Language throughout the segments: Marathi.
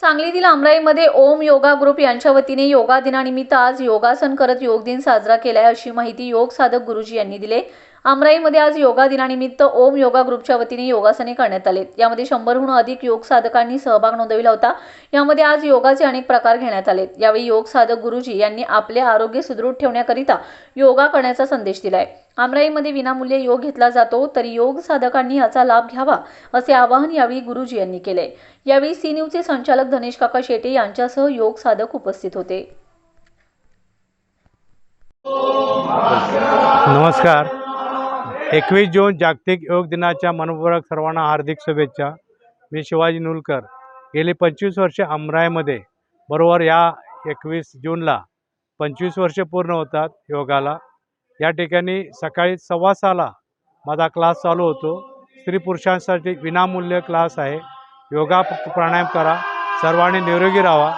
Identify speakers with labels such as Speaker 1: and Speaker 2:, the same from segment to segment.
Speaker 1: सांगलीतील आमराईमध्ये ओम योगा ग्रुप यांच्या वतीने योगा दिनानिमित्त आज योगासन करत योग दिन साजरा केलाय अशी माहिती योग साधक गुरुजी यांनी दिले. आमराईमध्ये आज योगा दिनानिमित्त ओम योगा ग्रुपच्या वतीने योगासने करण्यात आले. यामध्ये शंभरहून अधिक योग साधकांनी सहभाग नोंदविला होता. यामध्ये आज योगाचे अनेक प्रकार घेण्यात आले. यावेळी योग साधक गुरुजी यांनी आपले आरोग्य सुदृढ ठेवण्याकरिता योगा करण्याचा संदेश दिलाय. आमराईमध्ये विनामूल्य योग घेतला जातो तरी योग साधकांनी याचा लाभ घ्यावा असे आवाहन यावेळी गुरुजी यांनी केले. यावेळी सी न्यूजचे संचालक धनेश काका शेटे यांच्यासह योग साधक उपस्थित होते.
Speaker 2: नमस्कार. एकवीस जून जागतिक योग दिनाच्या मनपूर्वक सर्वांना हार्दिक शुभेच्छा. मी शिवाजी नुलकर. गेली पंचवीस वर्षे अमरायमध्ये बरोबर या एकवीस जूनला पंचवीस वर्षे पूर्ण होतात योगाला. या ठिकाणी सकाळी सव्वा सहाला माझा क्लास चालू होतो. स्त्री पुरुषांसाठी विनामूल्य क्लास आहे. योगा प्राणायाम करा. सर्वांनी निरोगी राहा.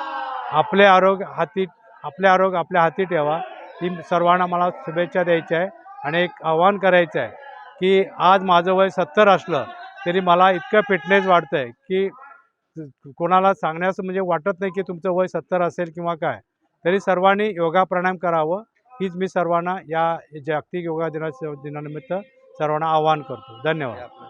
Speaker 2: आपले आरोग्य हाती आपले आरोग्य आपल्या हाती ठेवा. ही सर्वांना मला शुभेच्छा द्यायच्या आहे आणि एक आव्हान करायचं आहे की आज माझं वय सत्तर असलं तरी मला इतकं फिटनेस वाटतं आहे की कोणाला सांगण्यास म्हणजे वाटत नाही की तुमचं वय सत्तर असेल किंवा काय. तरी सर्वांनी योगा प्राणायाम करावं. हीच मी सर्वांना या जागतिक योगा दिना दिनानिमित्त सर्वांना आवाहन करतो. धन्यवाद.